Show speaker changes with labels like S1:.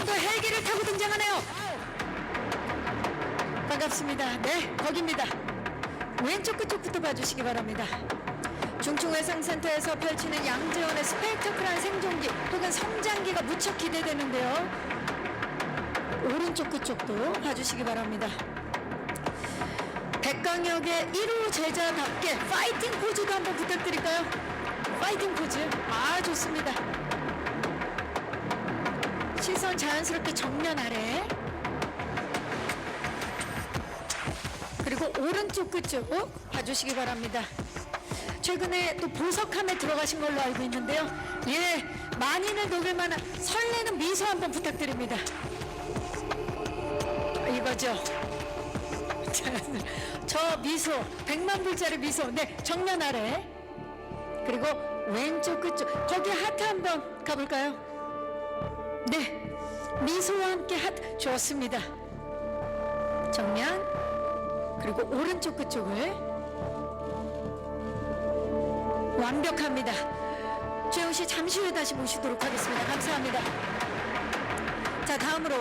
S1: 이분도 헬기를 타고 등장하네요. 반갑습니다. 네, 거기입니다. 왼쪽 끝쪽부터 봐주시기 바랍니다. 중충외상센터에서 펼치는 양재원의 스펙터클한 생존기 혹은 성장기가 무척 기대되는데요. 오른쪽 끝쪽도 봐주시기 바랍니다. 백강역의 1호 제자답게 파이팅 포즈도 한번 부탁드릴까요? 파이팅 포즈. 아, 좋습니다. 시선 자연스럽게 정면 아래. 그리고 오른쪽 끝쪽 봐주시기 바랍니다. 최근에 또 보석함에 들어가신 걸로 알고 있는데요. 예, 만인을 녹일 만한 설레는 미소 한번 부탁드립니다. 이거죠. 자, 저 미소, 100만 불짜리 미소. 네, 정면 아래. 그리고 왼쪽 끝쪽. 거기 하트 한번 가볼까요? 네, 미소와 함께 하트. 좋습니다. 정면. 그리고 오른쪽 끝쪽을. 완벽합니다. 최영 씨 잠시 후에 다시 모시도록 하겠습니다. 감사합니다. 자, 다음으로